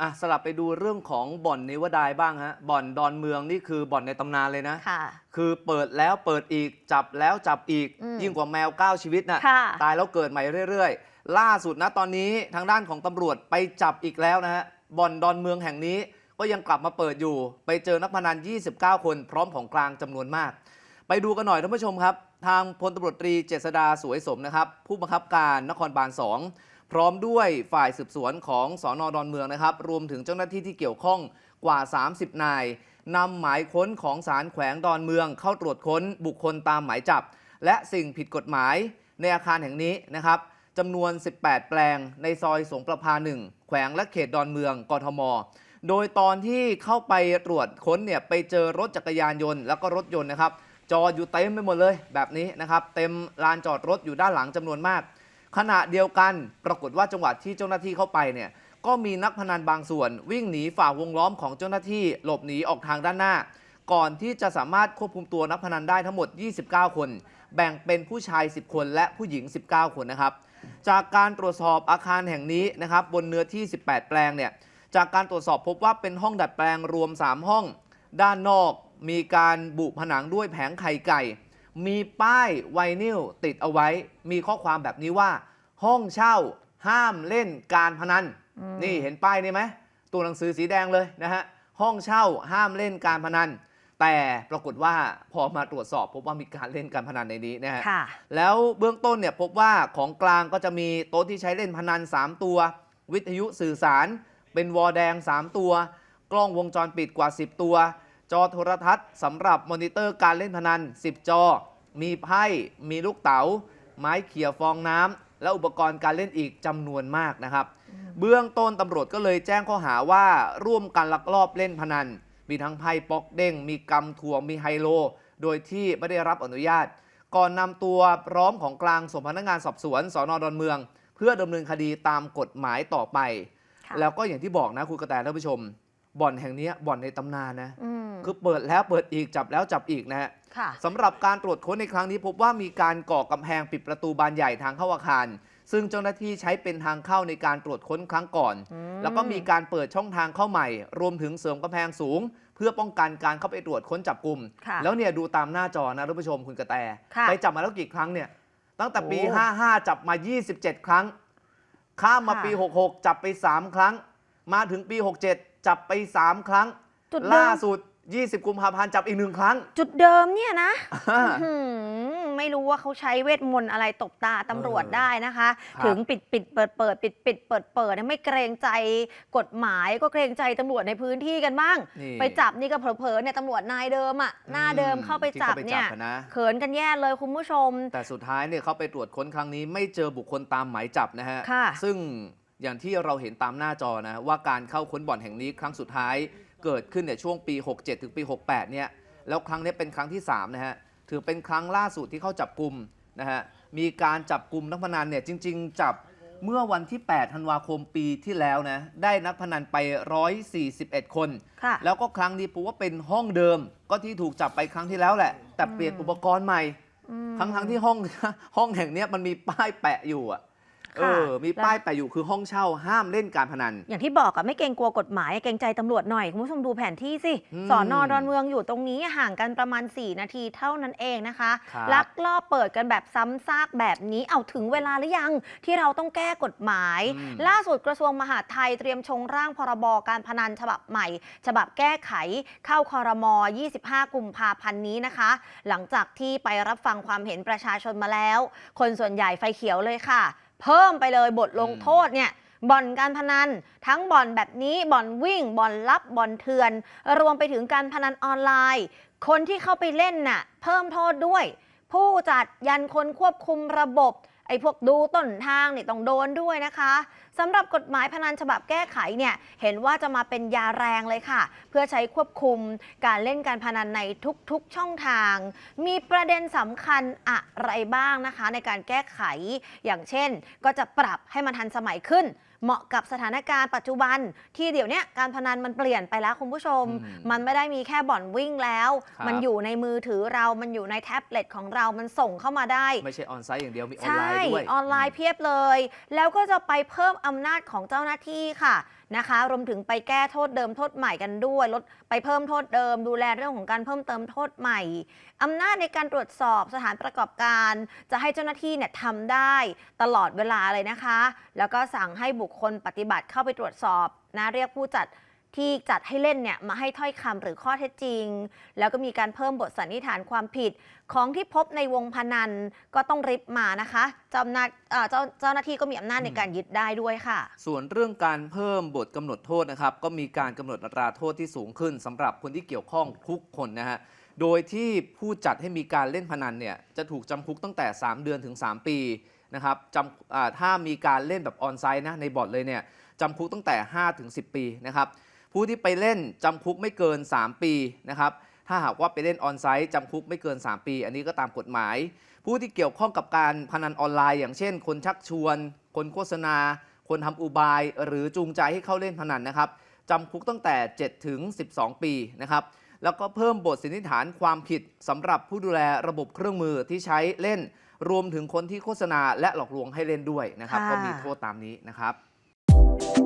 อะสลับไปดูเรื่องของบ่อนนิวดายบ้างฮะบ่อนดอนเมืองนี่คือบ่อนในตำนานเลยนะ ค่ะ คือเปิดแล้วเปิดอีกจับแล้วจับอีก อืมยิ่งกว่าแมว9ชีวิตนะค่ะ ตายแล้วเกิดใหม่เรื่อยๆ ล่าสุดนะตอนนี้ทางด้านของตำรวจไปจับอีกแล้วนะฮะบ่อนดอนเมืองแห่งนี้ก็ยังกลับมาเปิดอยู่ ไปเจอนักพนัน 29 คน พร้อมของกลางจำนวนมาก ไปดูกันหน่อยท่านผู้ชมครับ ทางพลตำรวจตรีเจษดาสวยสมนะครับ ผู้บังคับการนครบาล 2 พร้อมด้วยฝ่ายสืบสวนของสอนอดอนเมืองนะครับ รวมถึงเจ้าหน้าที่ที่เกี่ยวข้องกว่า 30 นายนำหมายค้นของศาลแขวงดอนเมือง เข้าตรวจค้นบุคคลตามหมายจับ และสิ่งผิดกฎหมายในอาคารแห่งนี้นะครับจำนวน 18 แปลงในซอยสงประพาหนึ่งแขวงและเขตดอนเมืองกทม โดยตอนที่เข้าไปตรวจค้นเนี่ยไปเจอรถจักรยานยนต์แล้วก็รถยนต์นะครับจอดอยู่เต็มไปหมดเลยแบบนี้นะครับ เต็มลานจอดรถอยู่ด้านหลังจำนวนมาก ขณะเดียวกันปรากฏว่าจังหวะที่เจ้าหน้าที่เข้าไปเนี่ยก็มีนักพนันบางส่วน วิ่งหนีฝ่าวงล้อมของเจ้าหน้าที่หลบหนีออกทางด้านหน้า ก่อนที่จะสามารถควบคุมตัวนักพนันได้ทั้งหมด 29 คน แบ่งเป็นผู้ชาย 10 คนและผู้หญิง 19 คนนะครับ จากการตรวจสอบอาคารแห่งนี้นะครับบนเนื้อที่ 18 แปลงเนี่ยจากการตรวจสอบพบว่าเป็นห้องดัดแปลงรวม 3 ห้อง ด้านนอกมีการบุผนังด้วยแผงไข่ไก่ มีป้ายไวนิลติดเอาไว้ มีข้อความแบบนี้ว่า ห้องเช่าห้ามเล่นการพนันอืมนี่เห็นป้ายนี่ไหมตัวหนังสือสีแดงเลยนะฮะ ห้องเช่าห้ามเล่นการพนัน แต่ปรากฏว่าพอมาตรวจสอบพบว่ามีการเล่นการพนันในนี้นะฮะค่ะแล้วเบื้องต้นเนี่ยพบว่าของกลางก็จะมีโต๊ะที่ใช้เล่นพนัน 3 ตัว วิทยุสื่อสาร เป็นวอลแดง 3 ตัว กล้องวงจรปิดกว่า 10 ตัว จอโทรทัศน์สำหรับมอนิเตอร์การเล่นพนัน 10 จอ มีไพ่ มีลูกเต๋า ไม้เขี่ยฟองน้ำ และอุปกรณ์การเล่นอีกจำนวนมากนะครับ เบื้องต้นตำรวจก็เลยแจ้งข้อหาว่าร่วมกันลักลอบเล่นพนัน มีทั้งไพ่ป๊อกเด้ง มีกำถ่วง มีไฮโล โดยที่ไม่ได้รับอนุญาต ก่อนนำตัวพร้อมของกลางส่งพนักงานสอบสวนสอนอดอนเมือง เพื่อดำเนินคดีตามกฎหมายต่อไปค่ะแล้วก็อย่างที่บอกนะคุณกระแตท่านผู้ชม บ่อนแห่งเนี้ยบ่อนในตำนานนะอืม คือเปิดแล้วเปิดอีกจับแล้วจับอีกนะฮะค่ะสำหรับการตรวจค้นในครั้งนี้พบว่ามีการก่อกำแพงปิดประตูบานใหญ่ทางเข้าอาคาร ซึ่งเจ้าหน้าที่ใช้เป็นทางเข้าในการตรวจค้นครั้งก่อนอืมแล้วก็มีการเปิดช่องทางเข้าใหม่ รวมถึงเสริมกำแพงสูง เพื่อป้องกันการเข้าไปตรวจค้นจับกลุ่มค่ะแล้วเนี่ยดูตามหน้าจอนะท่านผู้ชมคุณกระแตค่ะไปจับมาแล้วกี่ครั้งเนี่ยตั้งแต่ปีโอ้55 จับมา 27 ครั้ง ข้ามมาค่ะปี 66 จับไป 3 ครั้ง มาถึงปี 67 จับไป 3 ครั้งจุดเดิล่ามสุด 20 กุมภาพันธ์จับอีกหนึ่งครั้ง จุดเดิมเนี่ยนะอ่าอื้อหือไม่รู้ว่าเขาใช้เวทมนต์อะไรตบตาตำรวจเออได้นะคะ ครับ ถึงปิดปิดเปิดเปิดปิดปิดเปิดเปิดเนี่ยไม่เกรงใจกฎหมายก็เกรงใจตำรวจในพื้นที่กันบ้าง นี่ไปจับนี่ก็เผลอๆเนี่ยตำรวจนายเดิมอะหน้าเดิมเข้าไปที่จับข้าเนี่ยอะนะ เขินกันแย่เลยคุณผู้ชม แต่สุดท้ายเนี่ยเขาไปตรวจค้นครั้งนี้ไม่เจอบุคคลตามหมายจับนะฮะ ค่ะซึ่งอย่างที่เราเห็นตามหน้าจอนะ ว่าการเข้าค้นบ่อนแห่งนี้ครั้งสุดท้าย เกิดขึ้นเนี่ยช่วงปี 67 ถึงปี 68 เนี่ย แล้วครั้งนี้เป็นครั้งที่ 3 นะฮะ ถือเป็นครั้งล่าสุดที่เข้าจับกลุ่มนะฮะ มีการจับกลุ่มนักพนันเนี่ยจริง ๆ จับเมื่อวันที่ 8 ธันวาคมปีที่แล้วนะ ได้นักพนันไป 141 คนค่ะแล้วก็ครั้งนี้ผมว่าเป็นห้องเดิม ก็ที่ถูกจับไปครั้งที่แล้วแหละ แต่เปลี่ยนอุปกรณ์ใหม่อืมทั้งทั้งที่ห้องห้องแห่งเนี้ยมันมีป้ายแปะอยู่อะ เอค่ะอมีป้ายแปะอยู่คือห้องเช่าห้ามเล่นการพนัน อย่างที่บอกอะไม่เกรงกลัวกฎหมายเกรงใจตำรวจหน่อยคุณผู้ชมดูแผนที่สิอืมสอนอดอนเมืองอยู่ตรงนี้ห่างกันประมาณ 4 นาทีเท่านั้นเองนะคะครับลักลอบเปิดกันแบบซ้ำซากแบบนี้เอาถึงเวลาหรือยังที่เราต้องแก้กฎหมายอืมล่าสุดกระทรวงมหาดไทยเตรียมชงร่างพรบการพนันฉบับใหม่ ฉบับแก้ไขเข้าคอรมอ25 กุมภาพันธ์นี้นะคะ หลังจากที่ไปรับฟังความเห็นประชาชนมาแล้ว คนส่วนใหญ่ไฟเขียวเลยค่ะ เพิ่มไปเลยบทลงโทษเนี่ยบ่อนการพนัน ทั้งบ่อนแบบนี้บ่อนวิ่งบ่อนลับบ่อนเถื่อน รวมไปถึงการพนันออนไลน์ คนที่เข้าไปเล่นน่ะเพิ่มโทษด้วย ผู้จัดยันคนควบคุมระบบ ไอ้พวกดูต้นทางนี่ต้องโดนด้วยนะคะสำหรับกฎหมายพนันฉบับแก้ไขเนี่ยเห็นว่าจะมาเป็นยาแรงเลยค่ะ เพื่อใช้ควบคุมการเล่นการพนันในทุกๆช่องทาง มีประเด็นสำคัญอะไรบ้างนะคะ ในการแก้ไขอย่างเช่น ก็จะปรับให้มันทันสมัยขึ้น เหมาะกับสถานการณ์ปัจจุบัน ที่เดี๋ยวเนี้ยการพนันมันเปลี่ยนไปแล้วคุณผู้ชม อืมมันไม่ได้มีแค่บ่อนวิ่งแล้ว ครับ มันอยู่ในมือถือเรา มันอยู่ในแท็บเล็ตของเรา มันส่งเข้ามาได้ ไม่ใช่ออนไซต์อย่างเดียว มีออนใช่ไลน์ด้วย ออนไลน์เพียบเลย แล้วก็จะไปเพิ่มอำนาจของเจ้าหน้าที่ค่ะนะคะ รวมถึงไปแก้โทษเดิมโทษใหม่กันด้วย ลดไปเพิ่มโทษเดิม ดูแลเรื่องของการเพิ่มเติมโทษใหม่ อำนาจในการตรวจสอบสถานประกอบการ จะให้เจ้าหน้าที่เนี่ยทำได้ตลอดเวลาเลยนะคะ แล้วก็สั่งให้บุคคลปฏิบัติเข้าไปตรวจสอบนะเรียกผู้จัดที่จัดให้เล่นเนี่ยมาให้ถ้อยคำหรือข้อเท็จจริง แล้วก็มีการเพิ่มบทสันนิษฐานความผิดของที่พบในวงพนันก็ต้องริบมานะคะเจ้าหน้าเจ้าเจ้าหน้าที่ก็มีอำนาจในการยึดได้ด้วยค่ะ ส่วนเรื่องการเพิ่มบทกำหนดโทษนะครับ ก็มีการกำหนดอัตราโทษที่สูงขึ้นสำหรับคนที่เกี่ยวข้องทุกคนนะฮะโดยที่ผู้จัดให้มีการเล่นพนันเนี่ยจะถูกจำคุกตั้งแต่ 3 เดือนถึง 3 ปี นะครับจำถ้ามีการเล่นแบบออนไซต์นะในบอร์ดเลยเนี่ยจำคุกตั้งแต่5ถึง10 ปีนะครับผู้ที่ไปเล่นจำคุกไม่เกิน 3 ปีนะครับถ้าหากว่าไปเล่นออนไซต์จำคุกไม่เกิน 3 ปี อันนี้ก็ตามกฎหมาย ผู้ที่เกี่ยวข้องกับการพนันออนไลน์ อย่างเช่น คนชักชวน คนโฆษณา คนทำอุบาย หรือจูงใจให้เข้าเล่นพนันนะครับจำคุกตั้งแต่ 7 ถึง 12 ปีนะครับแล้วก็เพิ่มบทสันนิษฐานความผิดสำหรับผู้ดูแลระบบเครื่องมือที่ใช้เล่น รวมถึงคนที่โฆษณาและหลอกลวงให้เล่นด้วยนะครับค่ะก็มีโทษตามนี้นะครับ